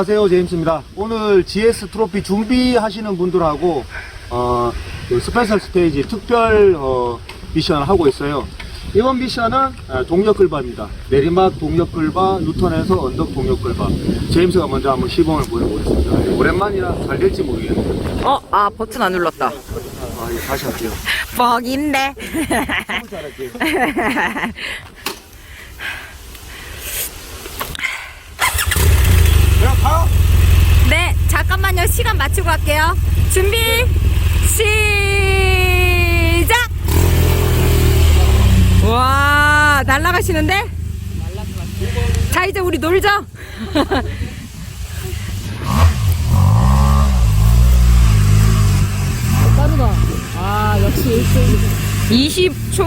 안녕하세요 제임스입니다. 오늘 GS 트로피 준비하시는 분들하고 어, 그 스페셜 스테이지 특별 어, 미션을 하고 있어요. 이번 미션은 어, 동력 끌바입니다. 내리막 동력 끌바 유턴에서 언덕 동력 끌바. 제임스가 먼저 한번 시범을 보여보겠습니다. 오랜만이라 잘 될지 모르겠는데. 어, 아, 버튼 안 눌렀다. 아, 예, 다시 할게요. 뻑인데. 너무 잘할게요 그냥 가 네, 잠깐만요. 시간 맞추고 갈게요. 준비, 시작! 와, 날아가시는데? 자, 이제 우리 놀자. 빠르다. 아, 역시 1등. 20초.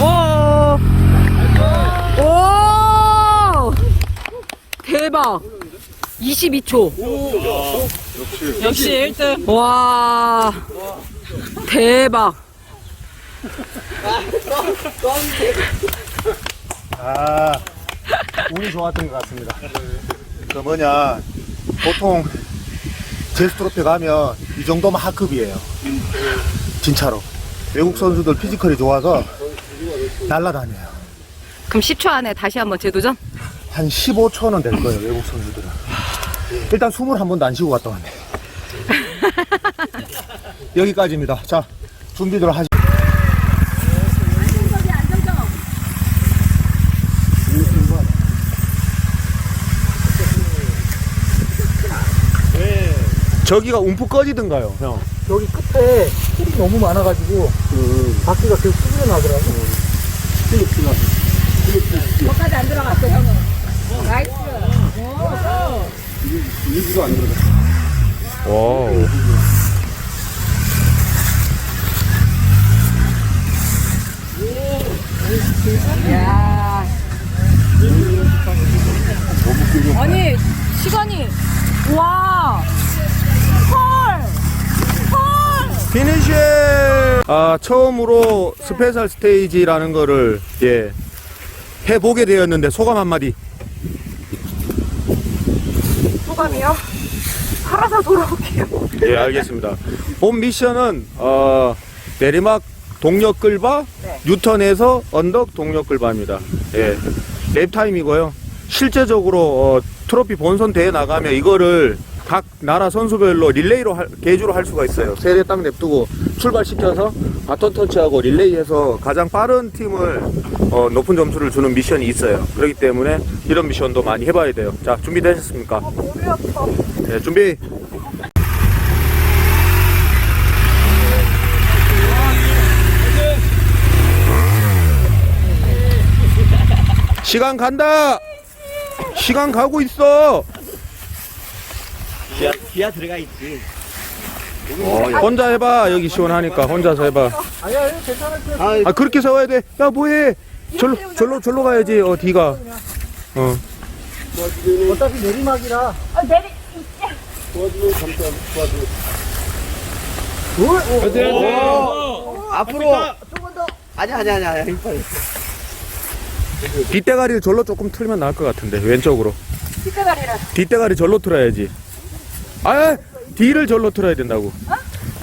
오. 오. 대박. 22초. 역시 1등. 와. 대박. 아, 운이 좋았던 것 같습니다. 그 뭐냐, 보통 제스 트로피 가면 이 정도면 하급이에요. 진짜로. 외국 선수들 피지컬이 좋아서 날라다녀요. 그럼 10초 안에 다시 한번 재도전? 한 15초는 될 거예요, 외국 선수들은. 일단 숨을 한 번도 안 쉬고 갔다 왔네. 여기까지입니다. 자, 준비들 하시. 저기가 움푹 꺼지던가요, 형? 여기 끝에 풀이 너무 많아가지고 바퀴가 계속 뚫려 나더라고. 거기까지 안 들어갔어, 형은. 나이스. 와우. 야. 아니, 시간이. 와. 헐. 헐. 피니쉬! 아, 처음으로 스페셜 스테이지라는 거를, 예, 해보게 되었는데, 소감 한마디. 소감이요? 살아서 돌아올게요. 예, 알겠습니다. 본 미션은, 어, 내리막 동력 끌바, 네. 유턴에서 언덕 동력 끌바입니다. 예, 랩 타임이고요. 실제적으로, 어, 트로피 본선 대회 나가면 이거를 각 나라 선수별로 릴레이로 할, 개주로 할 수가 있어요. 세대 딱 냅두고 출발시켜서 바톤 터치하고 릴레이해서 가장 빠른 팀을 어, 높은 점수를 주는 미션이 있어요. 그렇기 때문에 이런 미션도 많이 해봐야 돼요. 자, 준비되셨습니까? 네, 준비. 시간 간다. 시간 가고 있어. 기아, 기아 들어가 있지. 혼자 해봐. 여기 시원하니까 혼자서 해봐. 아니야, 괜찮을 거야. 아, 아 그렇게 세워야 돼. 야 뭐해? 절로 절로 절로 가야지. 어 뒤가. 어. 어차피 내리막이라. 앞으로. 조금 더. 아니야, 아니야, 아니야. 아니야. 힘 빠져. 뒷대가리를 절로 조금 틀면 나을 것 같은데 왼쪽으로. 뒷대가리를. 뒷대가리 절로 틀어야지. 아 뒤를 절로 틀어야 된다고.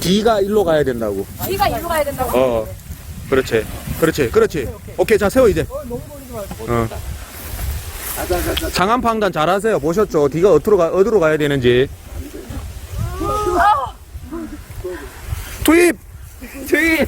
뒤가 일로 가야 된다고. 뒤가 일로 가야 된다고. 어. 그렇지. 그렇지. 그렇지. 오케이 자 세워 이제. 어. 장안 판단 잘하세요. 보셨죠? 뒤가 어디로 가 어디로 가야 되는지. 투입. 주인!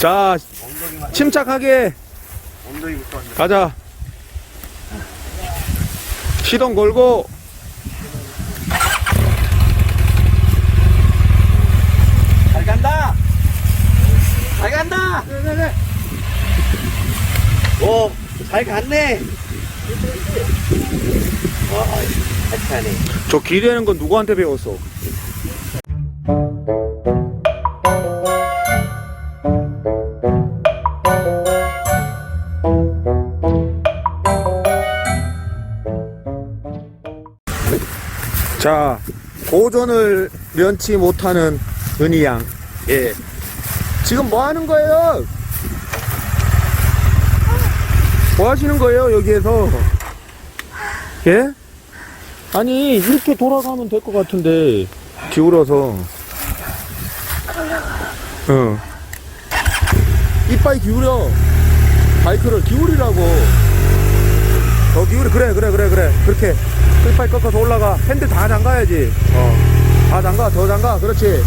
자 침착하게 가자. 시동 걸고 잘 간다! 잘 간다! 네네네. 오, 잘 갔네. 와, 착하네. 저 기대는 건 누구한테 배웠어? 자, 고전을 면치 못하는 은희 양. 예. 지금 뭐 하는 거예요? 뭐 하시는 거예요, 여기에서? 예? 아니, 이렇게 돌아가면 될 것 같은데, 기울어서. 응. 이빨 기울여. 바이크를 기울이라고. 더 기울여. 그래, 그래, 그래, 그래. 그렇게. 이빨 꺾어서 올라가. 핸들 다 잠가야지. 어. 다 잠가, 더 잠가. 그렇지.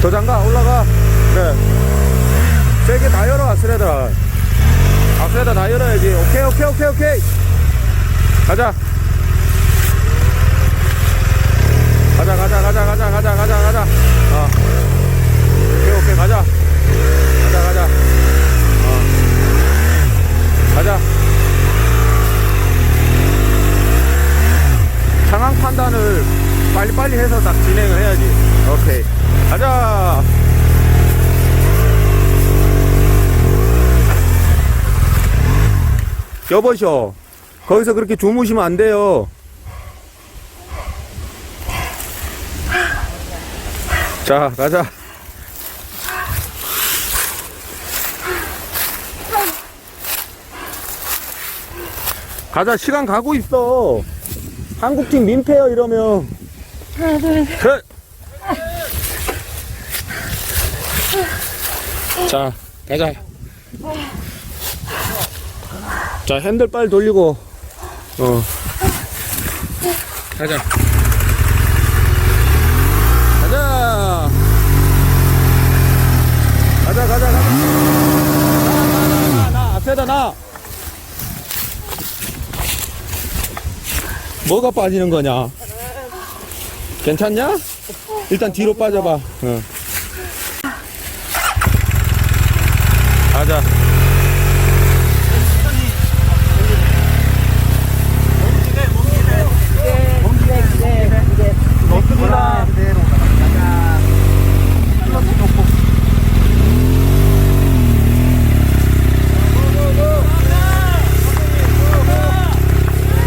더 잠가, 올라가. 그래. 세게 다 열어, 아스레다. 아스레다 다 열어야지. 오케이, 오케이, 오케이, 오케이. 가자. 가자, 가자, 가자, 가자, 가자, 가자, 가자. 어. 오케이, 오케이, 가자. 가자, 가자. 어. 가자. 상황 판단을 빨리빨리 해서 딱 진행을 해야지. 오케이. 가자. 여보셔. 거기서 그렇게 주무시면 안 돼요. 자, 가자. 가자, 시간 가고 있어. 한국팀 민폐요, 이러면. 셋. 자, 가자. 자, 핸들 빨리 돌리고. 어. 가자. 가자. 가자, 가자, 가자. 나, 나, 나, 나, 나, 앞에다 나. 뭐가 빠지는 거냐? 괜찮냐? 일단 뒤로 빠져봐. 어. 가자. 너트구나.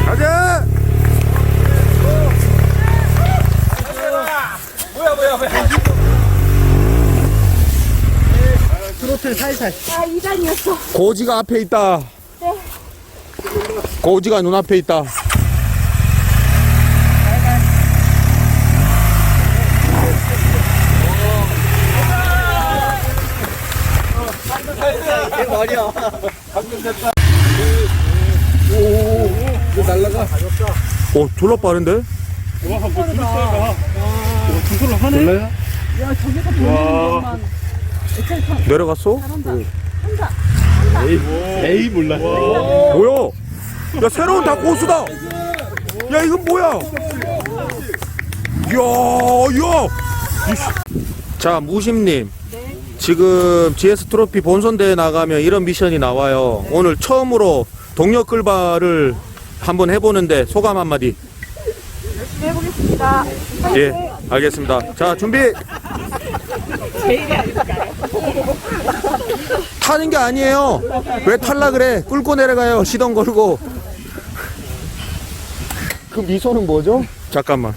가자. 트로틀 살살. 아, 2단이었어. 고지가 앞에 있다. 고지가 눈앞에 있다. 오, 졸라 빠른데? 졸라야? 야, 저기서 보는 것만. 내려갔어? 에이 몰라. 뭐야? 야, 새로운 다 고수다! 야, 이건 뭐야? 야, 야! 이씨. 자, 무심님. 지금 GS 트로피 본선 대회 나가면 이런 미션이 나와요. 오늘 처음으로 동력 끌바를 한번 해보는데 소감 한마디. 해보겠습니다. 예, 알겠습니다. 자, 준비! 타는 게 아니에요. 왜 탈라 그래? 끌고 내려가요. 시동 걸고. 그 미소는 뭐죠? 잠깐만.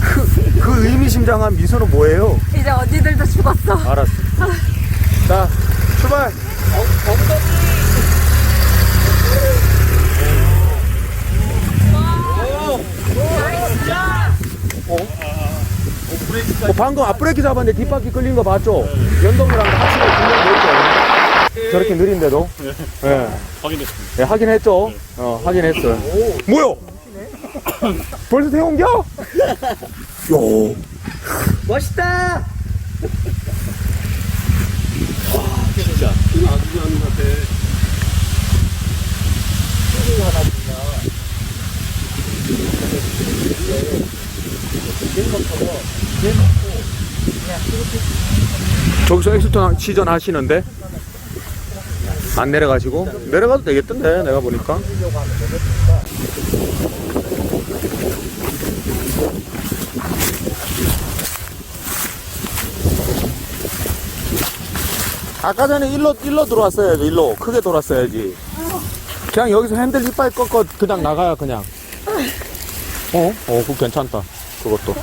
그, 그 의미심장한 미소는 뭐예요? 이제 언니들도 죽었어. 알았어. 자, 출발! 어, 방금 앞브레이크 잡았는데 뒷바퀴 끌린 거 봤죠? 연동이랑 확실히 중간돼 있죠? 저렇게 느린데도? 예. 확인했습니다. 예, 확인했죠? 어, 확인했어요. 뭐야? 벌써 세운겨? 요. 멋있다. 저기서 엑스턴 시전 하시는데? 안 내려가시고? 내려가도 되겠던데, 내가 보니까. 아까 전에 일로, 일로 들어왔어야지, 일로. 크게 돌았어야지. 그냥 여기서 핸들 이빨 꺾어, 그냥 나가야, 그냥. 어? 어, 그거 괜찮다. 그것도.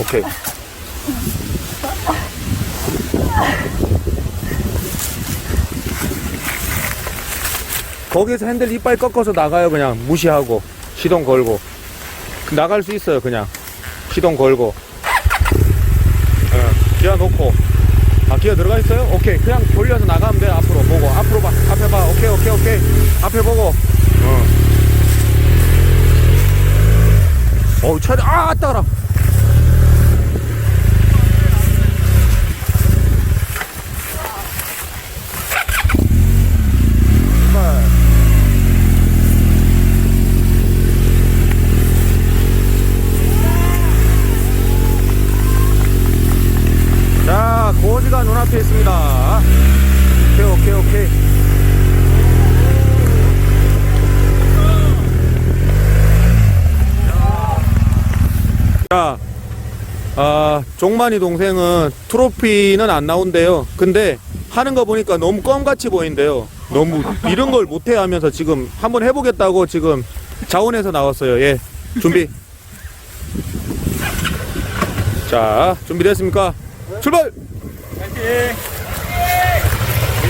오케이. 거기에서 핸들 이빨 꺾어서 나가요 그냥. 무시하고. 시동 걸고. 나갈 수 있어요 그냥. 시동 걸고. 어, 기어 놓고. 아 기어 들어가 있어요? 오케이. 그냥 돌려서 나가면 돼 앞으로 보고. 앞으로 봐. 앞에 봐. 오케이 오케이 오케이. 앞에 보고. 어. 어우 차례 아 따라 자, 고지가 있습니다. 오케이, 오케이, 오케이. 자, 아, 종만이 동생은 트로피는 안 나온대요. 근데 하는 거 보니까 너무 껌같이 보인대요. 너무 이런 걸 못해 하면서 지금 한번 해보겠다고 지금 자원에서 나왔어요. 예. 준비. 자, 준비됐습니까? 출발!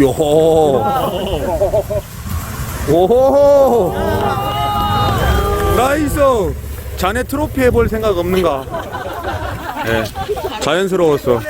요. 오. 나이스. 자네 트로피 해볼 생각 없는가? 예. 자연스러웠어.